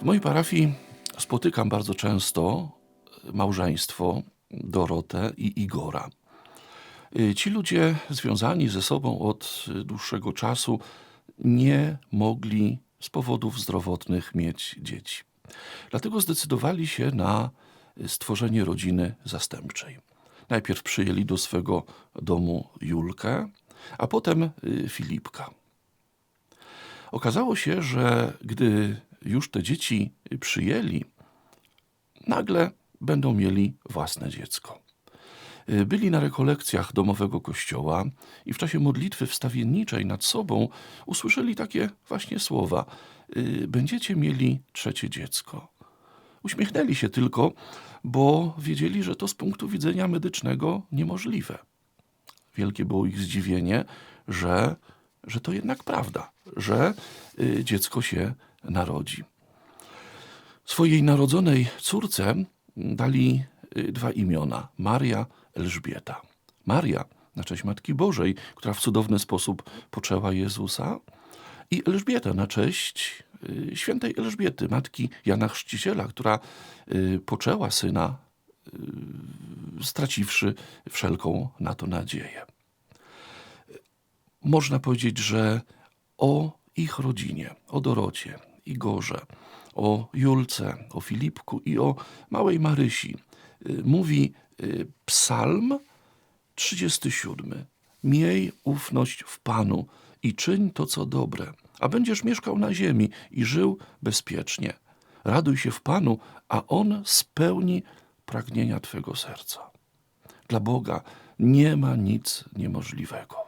W mojej parafii spotykam bardzo często małżeństwo Dorotę i Igora. Y, Ci ludzie związani ze sobą od y, dłuższego czasu nie mogli z powodów zdrowotnych mieć dzieci. Dlatego zdecydowali się na stworzenie rodziny zastępczej. Najpierw przyjęli do swego domu Julkę, a potem Filipka. Okazało się, że gdy już te dzieci przyjęli, nagle będą mieli własne dziecko. Y, Byli na rekolekcjach domowego kościoła i w czasie modlitwy wstawienniczej nad sobą usłyszeli takie właśnie słowa: y, Będziecie mieli trzecie dziecko. Uśmiechnęli się tylko, bo wiedzieli, że to z punktu widzenia medycznego niemożliwe. Wielkie było ich zdziwienie, że, że to jednak prawda, że y, dziecko się narodzi. Swojej narodzonej córce dali y, dwa imiona: Maria, Elżbieta. Maria na cześć Matki Bożej, która w cudowny sposób poczęła Jezusa, i Elżbieta na cześć y, świętej Elżbiety, matki Jana Chrzciciela, która y, poczęła syna, straciwszy wszelką na to nadzieję. Można powiedzieć, że o ich rodzinie, o Dorocie, Igorze, o Julce, o Filipku i o małej Marysi y, mówi y, Psalm 37. Miej ufność w Panu i czyń to, co dobre, a będziesz mieszkał na ziemi i żył bezpiecznie. Raduj się w Panu, a On spełni pragnienia Twego serca. Dla Boga nie ma nic niemożliwego.